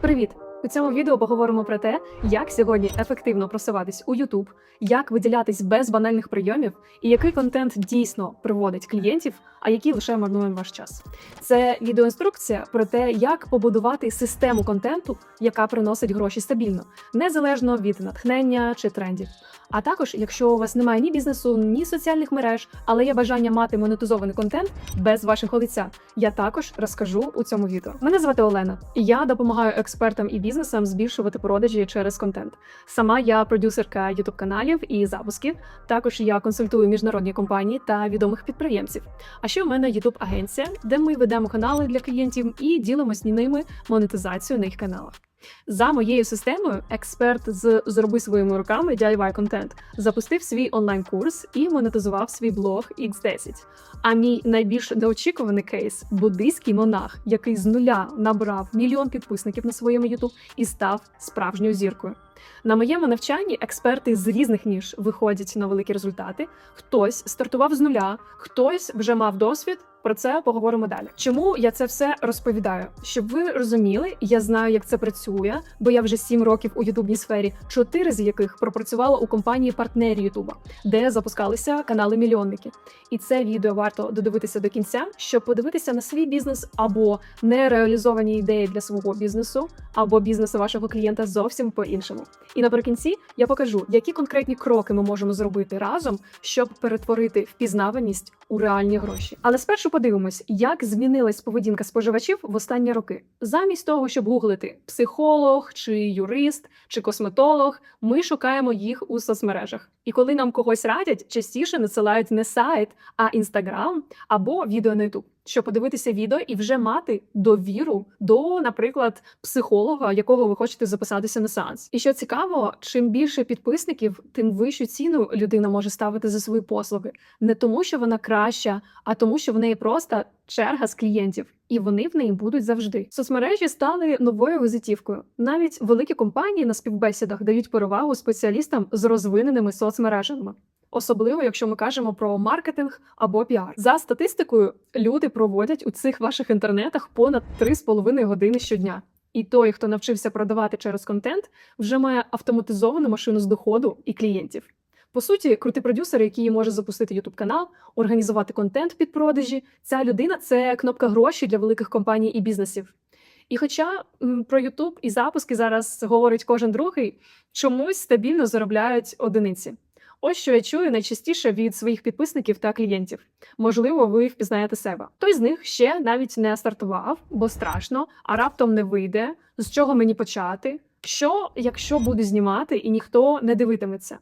Привіт! У цьому відео поговоримо про те, як сьогодні ефективно просуватись у YouTube, як виділятись без банальних прийомів і який контент дійсно приводить клієнтів, а який лише марнує ваш час. Це відеоінструкція про те, як побудувати систему контенту, яка приносить гроші стабільно, незалежно від натхнення чи трендів. А також, якщо у вас немає ні бізнесу, ні соціальних мереж, але є бажання мати монетизований контент без вашого лиця, я також розкажу у цьому відео. Мене звати Олена, і я допомагаю експертам і бізнесам збільшувати продажі через контент. Сама я продюсерка youtube каналів і запусків. Також я консультую міжнародні компанії та відомих підприємців. А ще в мене youtube агенція, де ми ведемо канали для клієнтів і ділимось ними монетизацію на їх каналах. За моєю системою, експерт з зроби своїми руками DIY контент запустив свій онлайн-курс і монетизував свій блог X10. А мій найбільш неочікуваний кейс буддийський монах, який з нуля набрав мільйон підписників на своєму YouTube і став справжньою зіркою. На моєму навчанні експерти з різних ніж виходять на великі результати. Хтось стартував з нуля, хтось вже мав досвід. Про це поговоримо далі. Чому я це все розповідаю? Щоб ви розуміли, я знаю, як це працює, бо я вже сім років у ютубній сфері, чотири з яких пропрацювала у компанії партнері Ютуба, де запускалися канали мільйонники. І це відео варто додивитися до кінця, щоб подивитися на свій бізнес або нереалізовані ідеї для свого бізнесу, або бізнесу вашого клієнта зовсім по-іншому. І наприкінці я покажу, які конкретні кроки ми можемо зробити разом, щоб перетворити впізнаваність у реальні гроші. Але спершу подивимось, як змінилась поведінка споживачів в останні роки. Замість того, щоб гуглити психолог, чи юрист, чи косметолог, ми шукаємо їх у соцмережах. І коли нам когось радять, частіше надсилають не сайт, а інстаграм або відео на YouTube, щоб подивитися відео і вже мати довіру до, наприклад, психолога, якого ви хочете записатися на сеанс. І що цікаво, чим більше підписників, тим вищу ціну людина може ставити за свої послуги, не тому, що вона краща, а тому, що в неї просто черга з клієнтів, і вони в неї будуть завжди. Соцмережі стали новою визитівкою. Навіть великі компанії на співбесідах дають перевагу спеціалістам з розвиненими соцмережами. Особливо, якщо ми кажемо про маркетинг або піар. За статистикою, люди проводять у цих ваших інтернетах понад 3,5 години щодня. І той, хто навчився продавати через контент, вже має автоматизовану машину з доходу і клієнтів. По суті, крутий продюсер, який може запустити youtube канал, організувати контент під продажі. Ця людина це кнопка гроші для великих компаній і бізнесів. І хоча про YouTube і запуски зараз говорить кожен другий, чомусь стабільно заробляють одиниці. Ось що я чую найчастіше від своїх підписників та клієнтів. Можливо, ви впізнаєте себе. Той з них ще навіть не стартував, бо страшно, а раптом не вийде. З чого мені почати? Що, якщо буду знімати і ніхто не дивитиметься?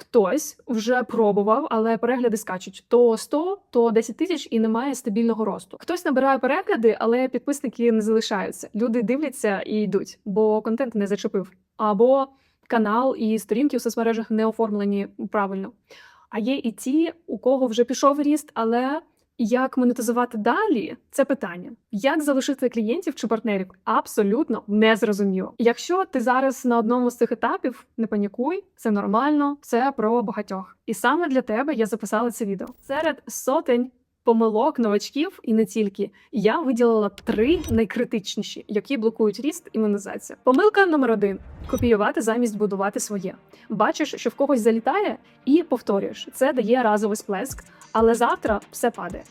Хтось вже пробував, але перегляди скачуть то 100, то 10 тисяч і немає стабільного росту. Хтось набирає перегляди, але підписники не залишаються. Люди дивляться і йдуть, бо контент не зачепив. Або канал і сторінки в соцмережах не оформлені правильно. А є і ті, у кого вже пішов ріст, але як монетизувати далі? Це питання. Як залишити клієнтів чи партнерів? Абсолютно незрозуміло. Якщо ти зараз на одному з цих етапів, не панікуй, це нормально, це про багатьох. І саме для тебе я записала це відео. Серед сотень помилок новачків і не тільки я виділила три найкритичніші, які блокують ріст і монетизацію. Помилка номер один: копіювати замість будувати своє. Бачиш, що в когось залітає, і повторюєш. Це дає разовий сплеск, але завтра все падає.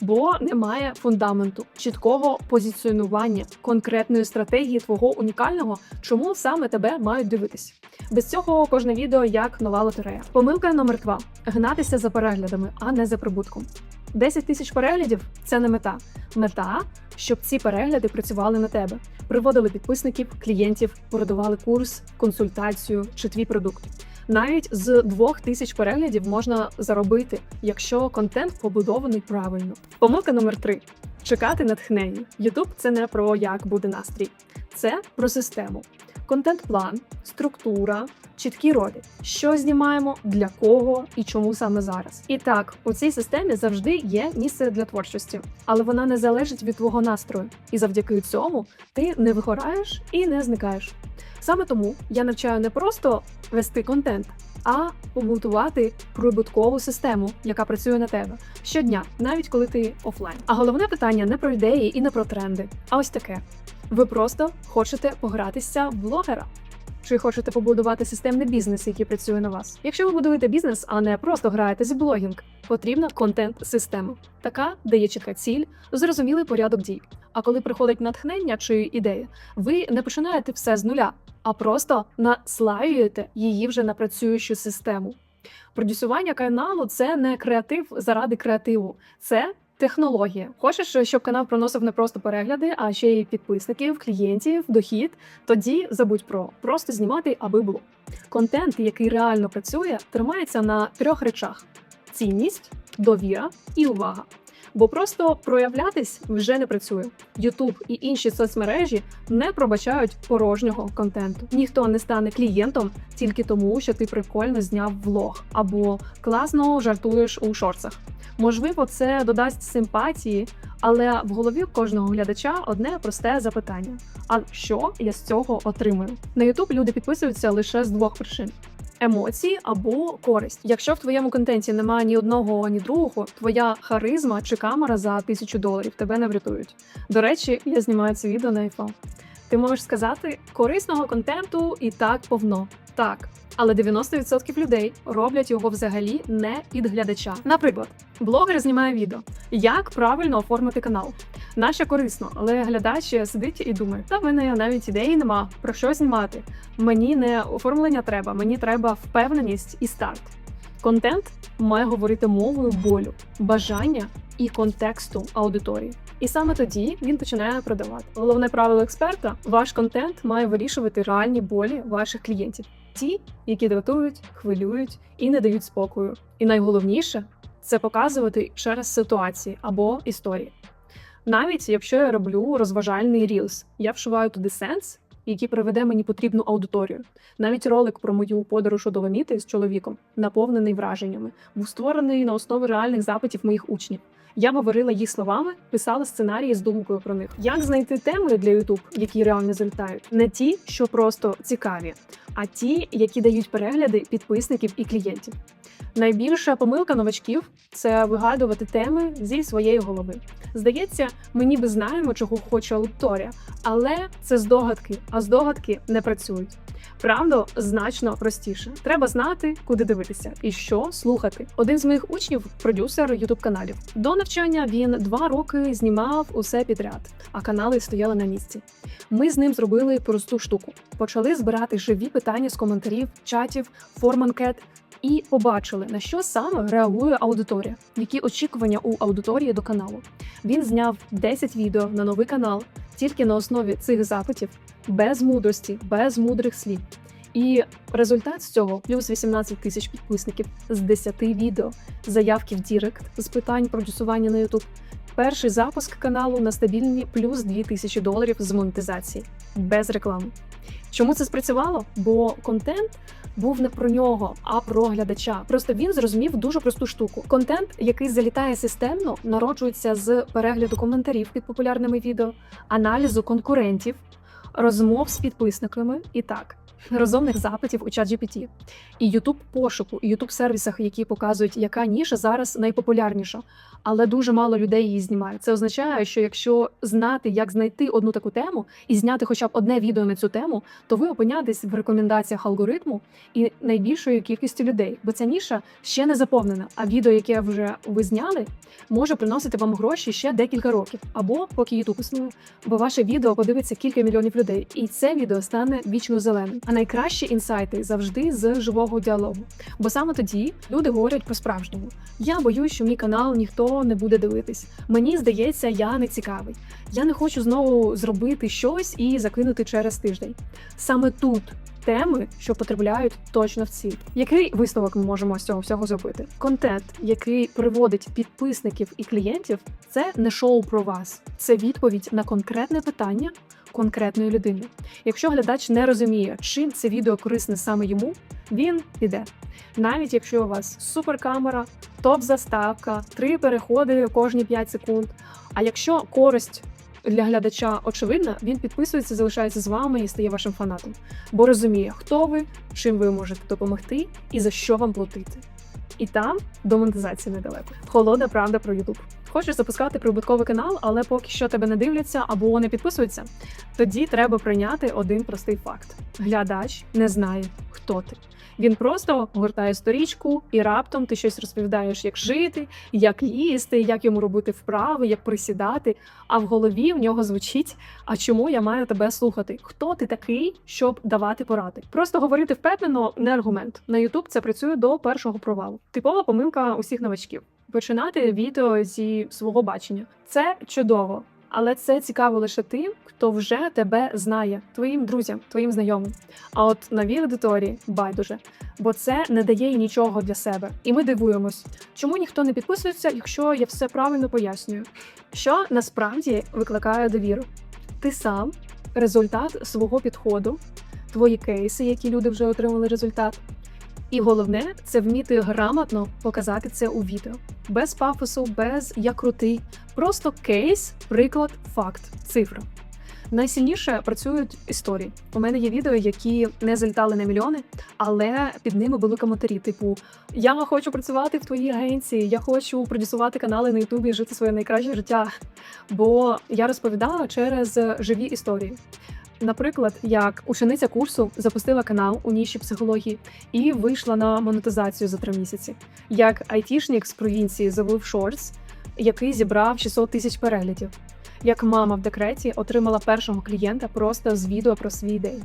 Бо немає фундаменту, чіткого позиціонування, конкретної стратегії твого унікального, чому саме тебе мають дивитись. Без цього кожне відео як нова лотерея. Помилка номер два: гнатися за переглядами, а не за прибутком. 10 тисяч переглядів це не мета. Мета, щоб ці перегляди працювали на тебе, приводили підписників, клієнтів, продавали курс, консультацію чи твій продукт. Навіть з двох тисяч переглядів можна заробити, якщо контент побудований правильно. Помилка номер три: чекати натхнення. YouTube – це не про як буде настрій, це про систему. Контент-план, структура, чіткі ролі, що знімаємо, для кого і чому саме зараз. І так, у цій системі завжди є місце для творчості, але вона не залежить від твого настрою, і завдяки цьому ти не вигораєш і не зникаєш. Саме тому я навчаю не просто вести контент, а побудувати прибуткову систему, яка працює на тебе щодня, навіть коли ти офлайн. А головне питання не про ідеї і не про тренди, а ось таке: Ви просто хочете погратися в блогера. Чи хочете побудувати системний бізнес, який працює на вас? Якщо ви будуєте бізнес, а не просто граєте в блогінг, потрібна контент-система. Така дає чітка ціль, зрозумілий порядок дій. А коли приходить натхнення чи ідея, ви не починаєте все з нуля, а просто наслаюєте її вже на працюючу систему. Продюсування каналу це не креатив заради креативу, це технологія. Хочеш, щоб канал приносив не просто перегляди, а ще й підписників, клієнтів, дохід. Тоді забудь про просто знімати, аби було. Контент, який реально працює, тримається на трьох речах: цінність, довіра і увага. Бо просто проявлятись вже не працює. YouTube і інші соцмережі не пробачають порожнього контенту. Ніхто не стане клієнтом тільки тому, що ти прикольно зняв влог або класно жартуєш у шорцах. Можливо, це додасть симпатії, але в голові кожного глядача одне просте запитання: а що я з цього отримую? На YouTube люди підписуються лише з двох причин. Емоції або користь. Якщо в твоєму контенті немає ні одного, ні другого, твоя харизма чи камера за тисячу доларів тебе не врятують. До речі, я знімаю це відео на iPhone. Ти можеш сказати, корисного контенту і так повно. Так, але 90% людей роблять його взагалі не під глядача. Наприклад, блогер знімає відео, як правильно оформити канал. Наче корисно, але глядач сидить і думає: та в мене навіть ідеї нема про що знімати. Мені не оформлення треба, мені треба впевненість і старт. Контент має говорити мовою болю, бажання і контексту аудиторії. І саме тоді він починає продавати. Головне правило експерта: ваш контент має вирішувати реальні болі ваших клієнтів, ті, які дратують, хвилюють і не дають спокою. І найголовніше це показувати через ситуації або історії. Навіть якщо я роблю розважальний рілс, я вшиваю туди сенс, який приведе мені потрібну аудиторію. Навіть ролик про мою подорож у Доломіти з чоловіком, наповнений враженнями, був створений на основі реальних запитів моїх учнів. Я говорила їх словами, писала сценарії з думкою про них. Як знайти теми для YouTube, які реально залітають? Не ті, що просто цікаві, а ті, які дають перегляди підписників і клієнтів. Найбільша помилка новачків це вигадувати теми зі своєї голови. Здається, ми ніби знаємо, чого хоче аудиторія, але це здогадки, а здогадки не працюють. Правда, значно простіше. Треба знати, куди дивитися і що слухати. Один з моїх учнів продюсер ютуб каналів. До навчання він два роки знімав усе підряд, а канали стояли на місці. Ми з ним зробили просту штуку. Почали збирати живі питання з коментарів, чатів, форм анкет. І побачили, на що саме реагує аудиторія, які очікування у аудиторії до каналу. Він зняв 10 відео на новий канал тільки на основі цих запитів, без мудрості, без мудрих слів. І результат з цього плюс 18 тисяч підписників з 10 відео, заявки в Дірект з питань продюсування на YouTube. Перший запуск каналу на стабільні плюс 2 тисячі доларів з монетизації без реклами. Чому це спрацювало? Бо контент був не про нього, а про глядача. Просто він зрозумів дуже просту штуку. Контент, який залітає системно, народжується з перегляду коментарів під популярними відео, аналізу конкурентів, розмов з підписниками і так. Розумних запитів у ChatGPT. і youtube пошуку, і youtube сервісах, які показують, яка ніша зараз найпопулярніша, але дуже мало людей її знімають. Це означає, що якщо знати, як знайти одну таку тему і зняти хоча б одне відео на цю тему, то ви опинятесь в рекомендаціях алгоритму і найбільшої кількості людей, бо ця ніша ще не заповнена. А відео, яке вже ви зняли, може приносити вам гроші ще декілька років, або поки YouTube існує, бо ваше відео подивиться кілька мільйонів людей, і це відео стане вічно зеленим. А найкращі інсайти завжди з живого діалогу. Бо саме тоді люди говорять про справжньому. Я боюсь, що мій канал ніхто не буде дивитись. Мені здається, я не цікавий. Я не хочу знову зробити щось і закинути через тиждень. Саме тут. Теми, що потрапляють точно в ціль. Який висновок ми можемо з цього всього зробити? Контент, який приводить підписників і клієнтів, це не шоу про вас, це відповідь на конкретне питання конкретної людини. Якщо глядач не розуміє, чим це відео корисне саме йому, він піде. Навіть якщо у вас суперкамера, топ-заставка, три переходи кожні 5 секунд. А якщо користь для глядача очевидна, він підписується, залишається з вами і стає вашим фанатом, бо розуміє, хто ви, чим ви можете допомогти і за що вам платити. І там до монетизації недалеко. Холодна правда про YouTube. Хочеш запускати прибутковий канал, але поки що тебе не дивляться або не підписуються. Тоді треба прийняти один простий факт: глядач не знає, хто ти. Він просто гортає сторічку, і раптом ти щось розповідаєш, як жити, як їсти, як йому робити вправи, як присідати. А в голові в нього звучить: а чому я маю тебе слухати? Хто ти такий, щоб давати поради? Просто говорити впевнено не аргумент. На YouTube це працює до першого провалу. Типова помилка усіх новачків. Починати відео зі свого бачення. Це чудово. Але це цікаво лише тим, хто вже тебе знає, твоїм друзям, твоїм знайомим. А от новій аудиторії байдуже, бо це не дає нічого для себе. І ми дивуємось, чому ніхто не підписується, якщо я все правильно пояснюю. Що насправді викликає довіру? Ти сам результат свого підходу, твої кейси, які люди вже отримали результат. І головне це вміти грамотно показати це у відео, без пафосу, без я крутий. Просто кейс, приклад, факт, цифра. Найсильніше працюють історії. У мене є відео, які не залітали на мільйони, але під ними були коментарі: типу: Я хочу працювати в твоїй агенції, я хочу продюсувати канали на Ютубі, жити своє найкраще життя. Бо я розповідала через живі історії. Наприклад, як учениця курсу запустила канал у ніші психології і вийшла на монетизацію за три місяці, як айтішник з провінції завив шорс, який зібрав 600 тисяч переглядів, як мама в декреті отримала першого клієнта просто з відео про свій день.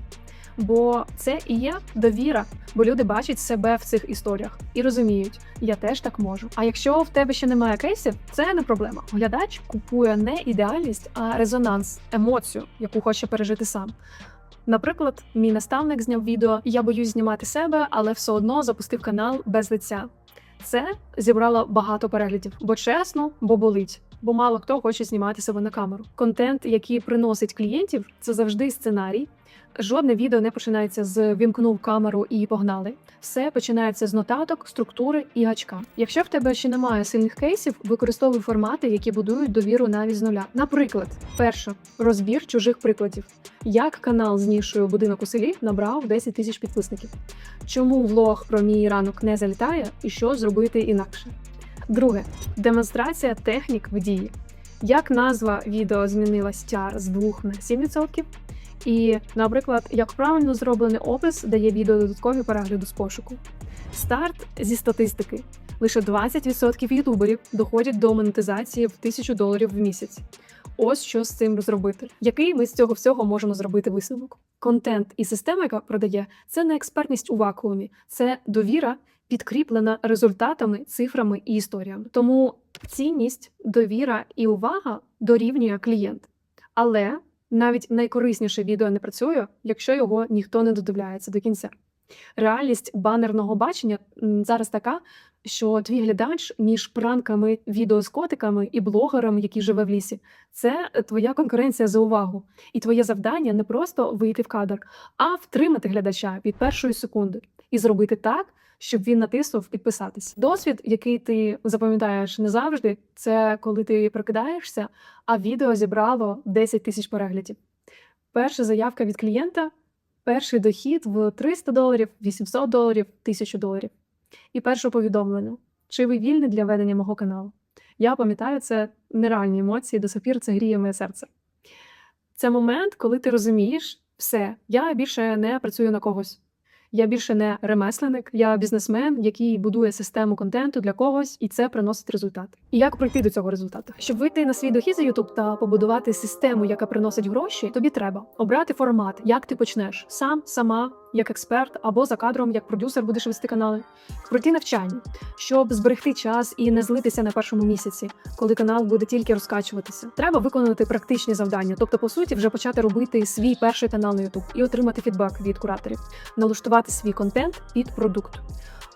Бо це і є довіра, бо люди бачать себе в цих історіях і розуміють, я теж так можу. А якщо в тебе ще немає кейсів, це не проблема. Глядач купує не ідеальність, а резонанс, емоцію, яку хоче пережити сам. Наприклад, мій наставник зняв відео Я боюсь знімати себе, але все одно запустив канал без лиця. Це зібрало багато переглядів, бо чесно, бо болить. Бо мало хто хоче знімати себе на камеру. Контент, який приносить клієнтів, це завжди сценарій. Жодне відео не починається з вімкнув камеру і погнали. Все починається з нотаток, структури і гачка. Якщо в тебе ще немає сильних кейсів, використовуй формати, які будують довіру навіть з нуля. Наприклад, перше розбір чужих прикладів. Як канал з нішою будинок у селі набрав 10 тисяч підписників. Чому влог про мій ранок не залітає і що зробити інакше? Друге демонстрація технік в дії. Як назва відео змінила стяр з 2 на 7%. І, наприклад, як правильно зроблений опис дає відео додаткові перегляди з пошуку. Старт зі статистики. Лише 20% ютуберів доходять до монетизації в 1000 доларів в місяць. Ось що з цим зробити. Який ми з цього всього можемо зробити висновок? Контент і система, яка продає, це не експертність у вакуумі, це довіра, підкріплена результатами, цифрами і історіями. Тому цінність, довіра і увага дорівнює клієнт. Але навіть найкорисніше відео не працює, якщо його ніхто не додивляється до кінця. Реальність банерного бачення зараз така, що твій глядач між пранками, відео з котиками і блогером, який живе в лісі, це твоя конкуренція за увагу. І твоє завдання не просто вийти в кадр, а втримати глядача від першої секунди і зробити так, щоб він натиснув підписатись. Досвід, який ти запам'ятаєш не завжди, це коли ти прокидаєшся, а відео зібрало 10 тисяч переглядів. Перша заявка від клієнта, перший дохід в 300 доларів, 800 доларів, 1000 доларів. І перше повідомлення: чи ви вільні для ведення мого каналу? Я пам'ятаю, це нереальні емоції, до сих пір це гріє моє серце. Це момент, коли ти розумієш, все, я більше не працюю на когось. Я більше не ремесленник, я бізнесмен, який будує систему контенту для когось, і це приносить результат. І як прийти до цього результату? Щоб вийти на свій дохід за YouTube та побудувати систему, яка приносить гроші, тобі треба обрати формат, як ти почнеш сам, сама, як експерт, або за кадром, як продюсер будеш вести канали, пройти навчання, щоб зберегти час і не злитися на першому місяці, коли канал буде тільки розкачуватися. Треба виконати практичні завдання, тобто, по суті, вже почати робити свій перший канал на YouTube і отримати фідбек від кураторів, налаштувати свій контент під продукт.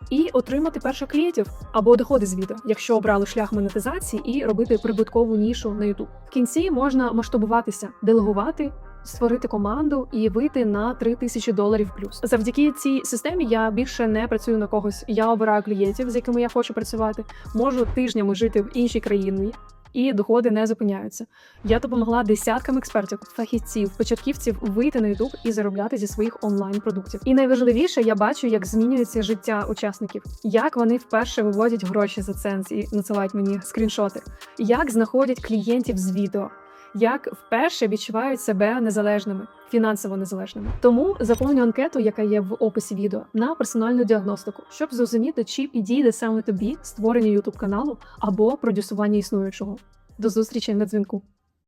І отримати перших клієнтів або доходи з відео, якщо обрали шлях монетизації і робити прибуткову нішу на YouTube. В кінці можна масштабуватися, делегувати, створити команду і вийти на 3 тисячі доларів плюс. Завдяки цій системі я більше не працюю на когось. Я обираю клієнтів, з якими я хочу працювати. Можу тижнями жити в іншій країні. і доходи не зупиняються. Я допомогла десяткам експертів, фахівців, початківців вийти на YouTube і заробляти зі своїх онлайн продуктів. І найважливіше, я бачу, як змінюється життя учасників, як вони вперше виводять гроші за ценз і надсилають мені скріншоти, як знаходять клієнтів з відео. Як вперше відчувають себе незалежними, фінансово незалежними. Тому заповню анкету, яка є в описі відео, на персональну діагностику, щоб зрозуміти, чи підійде саме тобі створення YouTube каналу або продюсування існуючого. До зустрічі на дзвінку.